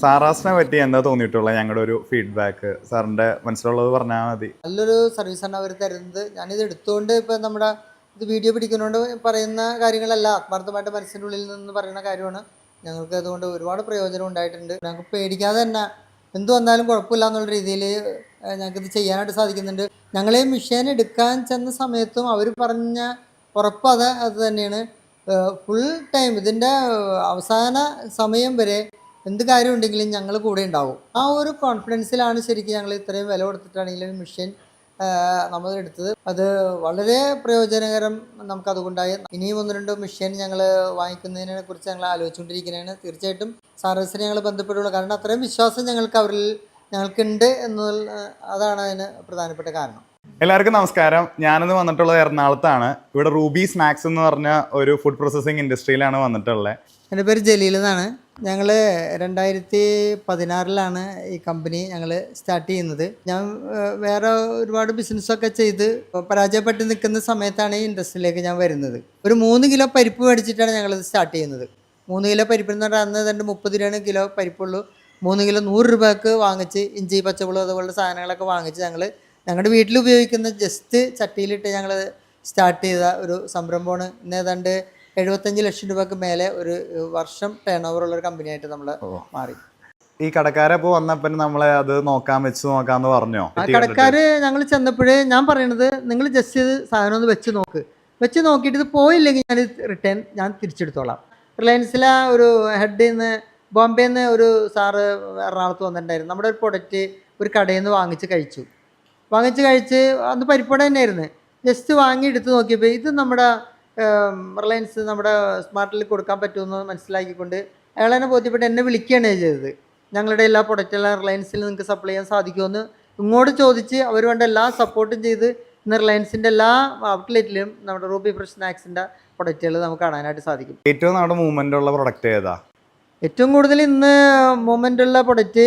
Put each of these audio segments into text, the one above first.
സാറാസിനെ പറ്റി എന്താ തോന്നിയിട്ടുള്ള ഞങ്ങളുടെ ഒരു ഫീഡ്ബാക്ക് സാറിന്റെ മനസ്സിലുള്ളത് പറഞ്ഞാൽ മതി. നല്ലൊരു സർവീസ് ആണ് അവർ തരുന്നത്. ഞാനിത് എടുത്തുകൊണ്ട് ഇപ്പൊ നമ്മുടെ ഇത് വീഡിയോ പിടിക്കുന്നതുകൊണ്ട് പറയുന്ന കാര്യങ്ങളല്ല ആത്മാർത്ഥമായിട്ട് മനസ്സിന്റെ ഉള്ളിൽ നിന്ന് പറയുന്ന കാര്യമാണ്. ഞങ്ങൾക്ക് അതുകൊണ്ട് ഒരുപാട് പ്രയോജനം ഉണ്ടായിട്ടുണ്ട്. ഞങ്ങൾക്ക് പേടിക്കാതെ തന്നെ എന്ത് വന്നാലും കുഴപ്പമില്ല എന്നുള്ള രീതിയിൽ ഞങ്ങൾക്കിത് ചെയ്യാനായിട്ട് സാധിക്കുന്നുണ്ട്. ഞങ്ങളെ മിഷീൻ എടുക്കാൻ ചെന്ന സമയത്തും അവർ പറഞ്ഞ ഉറപ്പ് അത് അത് തന്നെയാണ്. ഫുൾ ടൈം ഇതിന്റെ അവസാന സമയം വരെ എന്ത് കാര്യം ഉണ്ടെങ്കിലും ഞങ്ങൾ കൂടെ ഉണ്ടാവും. ആ ഒരു കോൺഫിഡൻസിലാണ് ശരിക്കും ഞങ്ങൾ ഇത്രയും വില കൊടുത്തിട്ടാണെങ്കിലും മിഷൻ നമ്മൾ എടുത്തത്. അത് വളരെ പ്രയോജനകരം നമുക്ക് അതുകൊണ്ടായി. ഇനിയും ഒന്ന് രണ്ടോ മിഷൻ ഞങ്ങൾ വാങ്ങിക്കുന്നതിനെ കുറിച്ച് ഞങ്ങൾ ആലോചിച്ചുകൊണ്ടിരിക്കുന്നതാണ്. തീർച്ചയായിട്ടും സാറസിനെ ഞങ്ങൾ ബന്ധപ്പെട്ടുള്ളൂ കാരണം അത്രയും വിശ്വാസം ഞങ്ങൾക്ക് അവരിൽ ഞങ്ങൾക്കുണ്ട് എന്നുള്ള അതാണ് അതിന് പ്രധാനപ്പെട്ട കാരണം. എല്ലാവർക്കും നമസ്കാരം. ഞാനിന്ന് വന്നിട്ടുള്ളത് എറണാകുളത്താണ്. ഇവിടെ റൂബി സ്നാക്സ് എന്ന് പറഞ്ഞ ഒരു ഫുഡ് പ്രോസസ്സിംഗ് ഇൻഡസ്ട്രിയിലാണ് വന്നിട്ടുള്ളത്. എന്റെ പേര് ജലീൽ എന്നാണ്. ഞങ്ങൾ രണ്ടായിരത്തി പതിനാറിലാണ് ഈ കമ്പനി ഞങ്ങൾ സ്റ്റാർട്ട് ചെയ്യുന്നത്. ഞാൻ വേറെ ഒരുപാട് ബിസിനസ്സൊക്കെ ചെയ്ത് പരാജയപ്പെട്ട് നിൽക്കുന്ന സമയത്താണ് ഈ ഇൻഡസ്ട്രിയിലേക്ക് ഞാൻ വരുന്നത്. ഒരു മൂന്ന് കിലോ പരിപ്പ് മേടിച്ചിട്ടാണ് ഞങ്ങളിത് സ്റ്റാർട്ട് ചെയ്യുന്നത്. മൂന്ന് കിലോ പരിപ്പ് എന്ന് പറഞ്ഞാൽ അന്ന് തന്നെ മുപ്പത് രൂപയാണ് കിലോ പരിപ്പുള്ളൂ. മൂന്ന് കിലോ നൂറ് രൂപയ്ക്ക് വാങ്ങിച്ച് ഇഞ്ചി പച്ചമുളക് അതുപോലുള്ള സാധനങ്ങളൊക്കെ വാങ്ങിച്ച് ഞങ്ങൾ ഞങ്ങളുടെ വീട്ടിൽ ഉപയോഗിക്കുന്ന ജസ്റ്റ് ചട്ടിയിലിട്ട് ഞങ്ങൾ സ്റ്റാർട്ട് ചെയ്ത ഒരു സംരംഭമാണ്. ഇന്ന് ഏതാണ്ട് എഴുപത്തഞ്ച് ലക്ഷം രൂപക്ക് മേലെ ഒരു വർഷം ടേൺ ഓവർ ഉള്ള ഒരു കമ്പനിയായിട്ട് നമ്മൾ മാറി. ഈ കടക്കാരെ ഇപ്പോൾ വന്നപ്പോൾ നമ്മളെ അത് നോക്കാൻ വെച്ച് നോക്കാന്ന് പറഞ്ഞോ? ആ കടക്കാര് ഞങ്ങൾ ചെന്നപ്പോഴേ ഞാൻ പറയണത് നിങ്ങൾ ജസ്റ്റ് ഇത് സാധനം ഒന്ന് വെച്ച് നോക്ക്. വെച്ച് നോക്കിയിട്ട് ഇത് പോയില്ലെങ്കിൽ ഞാൻ റിട്ടേൺ ഞാൻ തിരിച്ചെടുത്തോളാം. റിലയൻസിലെ ഒരു ഹെഡിൽ നിന്ന് ബോംബെയിൽ നിന്ന് ഒരു സാറ് എറണാകുളത്ത് വന്നിട്ടുണ്ടായിരുന്നു. നമ്മുടെ ഒരു പ്രൊഡക്റ്റ് ഒരു കടയിൽ നിന്ന് വാങ്ങിച്ച് കഴിച്ചു. വാങ്ങിച്ച് കഴിച്ച് അന്ന് പരിപ്പട തന്നെയായിരുന്നു. ജസ്റ്റ് വാങ്ങി എടുത്ത് നോക്കിയപ്പോൾ ഇത് നമ്മുടെ റിലയൻസ് നമ്മുടെ സ്മാർട്ടിൽ കൊടുക്കാൻ പറ്റുമെന്ന് മനസ്സിലാക്കിക്കൊണ്ട് അയാൾ എന്നെ ബോധ്യപ്പെട്ട് എന്നെ വിളിക്കുകയാണ് ചെയ്തത്. ഞങ്ങളുടെ എല്ലാ പ്രൊഡക്റ്റെല്ലാം റിലയൻസിൽ നിങ്ങൾക്ക് സപ്ലൈ ചെയ്യാൻ സാധിക്കുമെന്ന് ഇങ്ങോട്ട് ചോദിച്ച് അവർ വേണ്ട എല്ലാ സപ്പോർട്ടും ചെയ്ത് ഇന്ന് റിലയൻസിന്റെ എല്ലാ ഔട്ട്ലെറ്റിലും നമ്മുടെ റൂബി ഫ്രഷ് സ്നാക്സിന്റെ പ്രൊഡക്റ്റുകൾ നമുക്ക് കാണാനായിട്ട് സാധിക്കും. ഏറ്റവും നമ്മുടെ മൂവ്മെന്റ് ഉള്ള പ്രൊഡക്റ്റ് ഏതാ? ഏറ്റവും കൂടുതൽ ഇന്ന് മൂവ്മെന്റ് ഉള്ള പ്രൊഡക്റ്റ്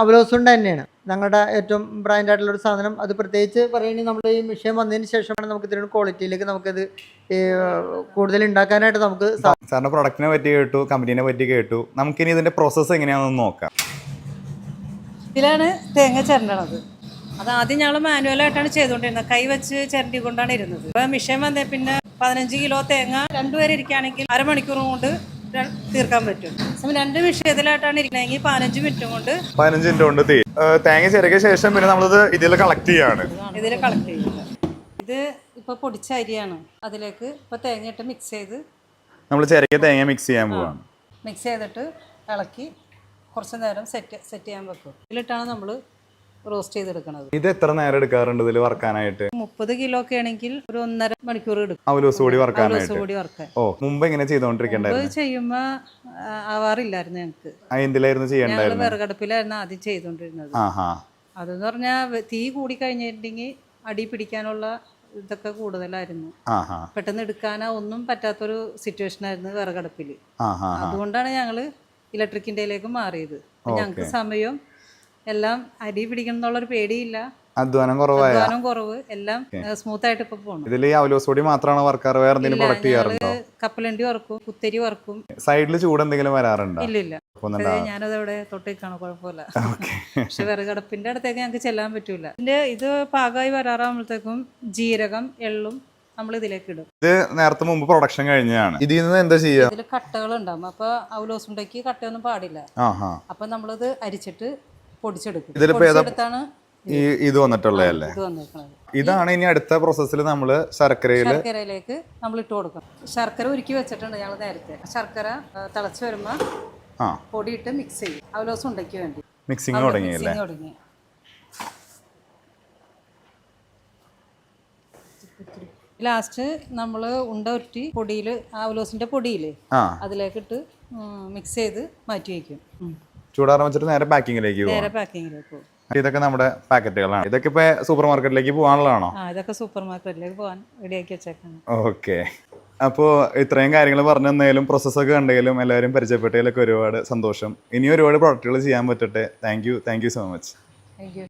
അവലോസുണ്ട തന്നെയാണ്. ഞങ്ങളുടെ ഏറ്റവും ബ്രാൻഡ് ആയിട്ടുള്ള ഒരു സാധനം. അത് പ്രത്യേകിച്ച് പറയുകയാണെങ്കിൽ നമ്മൾ ഈ മിഷൻ വന്നതിന് ശേഷമാണ് നമുക്ക് ഇതിനൊരു ക്വാളിറ്റിയിലേക്ക് നമുക്കത് കൂടുതൽ ഉണ്ടാക്കാനായിട്ട് നമുക്ക് സാറിന്റെ പ്രൊഡക്റ്റിനെ പറ്റി കേട്ടു കമ്പനീനെ പറ്റി കേട്ടു. നമുക്കിനി ഇതിന്റെ പ്രോസസ്സ് എങ്ങനെയാണെന്ന് നോക്കാം. ഇതിലാണ് തേങ്ങ ചിരണ്ടണത്. അത് ആദ്യം ഞങ്ങൾ മാനുവലായിട്ടാണ് ചെയ്തുകൊണ്ടിരുന്നത്. കൈ വെച്ച് ചിരണ്ടി കൊണ്ടാണ് ഇരുന്നത്. ഇപ്പം മിഷൻ വന്നേ പിന്നെ പതിനഞ്ച് കിലോ തേങ്ങ രണ്ടുപേരെ ഇരിക്കുകയാണെങ്കിൽ അരമണിക്കൂർ കൊണ്ട് തീർക്കാൻ പറ്റും. രണ്ട് വിഷയത്തിലായിട്ടാണ് ഇരിക്കണമെങ്കിൽ പതിനഞ്ച് മിനിറ്റും കൊണ്ട് പതിനഞ്ച് മിനിറ്റ് കൊണ്ട് തേങ്ങ ചിരകിയ ശേഷം പിന്നെ നമ്മളിത് ഇതിൽ കളക്ട് ചെയ്യാണ്. ഇതിൽ കളക്ട് ചെയ്യുക ഇത് ഇപ്പൊ പൊടിച്ച അരിയാണ്. അതിലേക്ക് ഇപ്പൊ തേങ്ങ ഇട്ട് മിക്സ് ചെയ്ത് നമ്മൾ ചിരകിയ തേങ്ങ മിക്സ് ചെയ്യാൻ പോവാണ്. മിക്സ് ചെയ്തിട്ട് ഇളക്കി കുറച്ച് നേരം സെറ്റ് സെറ്റ് ചെയ്യാൻ വെക്കും. ഇതിലിട്ടാണ് നമ്മൾ റോസ്റ്റ് ചെയ്തെടുക്കുന്നത് ഇത് എത്ര നേരം എടുക്കാറുണ്ട് ഇതിൽ വറക്കാനായിട്ട്? മുപ്പത് കിലോ ഒക്കെ ആണെങ്കിൽ ഒരു ഒന്നര മണിക്കൂർ എടുക്കും. അവലോസ് കൂടി വറക്കാനായിട്ട്? കൂടി വറക്കാൻ. ഓ മുമ്പ് എങ്ങനെ ചെയ്തോണ്ടിരിക്കണ്ടായിരുന്നു? ചെയ്യുമ്പോ ആവാറില്ലായിരുന്നു ഞങ്ങൾക്ക് ആ എന്തിലായിരുന്നു ചെയ്യണ്ടായിരുന്നു? വിറകടുപ്പിലായിരുന്നു ആദ്യം ചെയ്തോണ്ടിരുന്നത്. അതെന്ന് പറഞ്ഞാൽ തീ കൂടി കഴിഞ്ഞിട്ടുണ്ടെങ്കിൽ അടി പിടിക്കാനുള്ള ഇതൊക്കെ കൂടുതലായിരുന്നു. പെട്ടെന്ന് എടുക്കാനാ ഒന്നും പറ്റാത്തൊരു സിറ്റുവേഷൻ ആയിരുന്നു വിറകടുപ്പിൽ ഹാ അതുകൊണ്ടാണ് ഞങ്ങൾ ഇലക്ട്രിക്കിന്റെയിലേക്ക് മാറിയത്. ഞങ്ങൾക്ക് സമയവും എല്ലാം അരി പിടിക്കണം എന്നുള്ളൊരു പേടിയില്ല. അധ്വാനം കുറവായ? അധ്വാനം കുറവ്. എല്ലാം സ്മൂത്ത് ആയിട്ട് ഇപ്പൊ പോകണം ഇതിൽ ഈ അവലോസ് പൊടി മാത്രമാണ് വറക്കാറ് വേറെ എന്തെങ്കിലും പ്രൊഡക്റ്റ് ചെയ്യാറുണ്ടോ? കപ്പലണ്ടി വറക്കും കുത്തരി വറക്കും. സൈഡിൽ ചൂട് എന്തെങ്കിലും വരാറുണ്ടോ? ഇല്ല ഇല്ല. ഞാനത് അവിടെ തൊട്ടേക്കാണ് കുഴപ്പമില്ല. പക്ഷെ വിറകടപ്പിന്റെ അടുത്തേക്ക് ഞങ്ങൾക്ക് ചെല്ലാൻ പറ്റൂല. ഇതിന്റെ ഇത് പാകമായി വരാറാകുമ്പോഴത്തേക്കും ജീരകം എള്ളും നമ്മൾ ഇതിലേക്ക് ഇടും. ഇത് നേരത്തെ മുമ്പ് പ്രൊഡക്ഷൻ കഴിഞ്ഞാണ് ഇതിൽ നിന്ന് എന്താ ചെയ്യാ? ഇതിൽ കട്ടകൾ ഉണ്ടാവും. അപ്പൊ അവലോസുണ്ടയ്ക്ക് കട്ടയൊന്നും പാടില്ല. അപ്പൊ നമ്മളിത് അരിച്ചിട്ട് പൊടിച്ചെടുക്കും. പൊടിച്ചെടുത്താണ് ഈ ഇത് വന്നിട്ടുള്ളതല്ലേ ഇത് ഇതാണ് ഇനി അടുത്ത പ്രോസസ്സിൽ നമ്മൾ ശർക്കരയിൽ ശർക്കരയിലേക്ക് നമ്മൾ ഇട്ട് കൊടുക്കണം ശർക്കര ഉരുക്കി വെച്ചിട്ടുണ്ട് ഞങ്ങൾ നേരത്തെ. ശർക്കര തിളച്ച് വരുമ്പോൾ ആ. പൊടിയിട്ട് മിക്സ് ചെയ്യും. അവലോസ് ഉണ്ടയ്ക്ക് വേണ്ടി. മിക്സിങ് തുടങ്ങിയല്ലേ മിക്സിങ് തുടങ്ങി. ലാസ്റ്റ് നമ്മൾ ഉണ്ട ഉരുട്ടി പൊടിയിൽ അവലോസിന്റെ പൊടിയിൽ ആ. അതിലേക്കിട്ട് മിക്സ് ചെയ്ത് മാറ്റി വയ്ക്കും. ചൂടാറാൻ വെച്ചിട്ട് നേരെ പാക്കിങ്ങിലേക്ക് പോകാം നേരെ പാക്കിങ്ങിലേക്ക് പോകും ഇതൊക്കെ നമ്മുടെ പാക്കറ്റുകളാണ്. ഇതൊക്കെ ഇപ്പൊ സൂപ്പർ മാർക്കറ്റിലേക്ക് പോകാനുള്ളതാണോ? ആ ഇതൊക്കെ സൂപ്പർ മാർക്കറ്റിലേക്ക് പോകാൻ റെഡിയാക്കി വെച്ചേക്കാണ്. ഓക്കെ. അപ്പോൾ ഇത്രയും കാര്യങ്ങൾ പറഞ്ഞു തന്നതിലും പ്രോസസ്സൊക്കെ കണ്ടെങ്കിലും എല്ലാവരും പരിചയപ്പെട്ടതിലൊക്കെ ഒരുപാട് സന്തോഷം. ഇനി ഒരുപാട് പ്രൊഡക്റ്റുകൾ ചെയ്യാൻ പറ്റട്ടെ. Thank you thank you so much thank you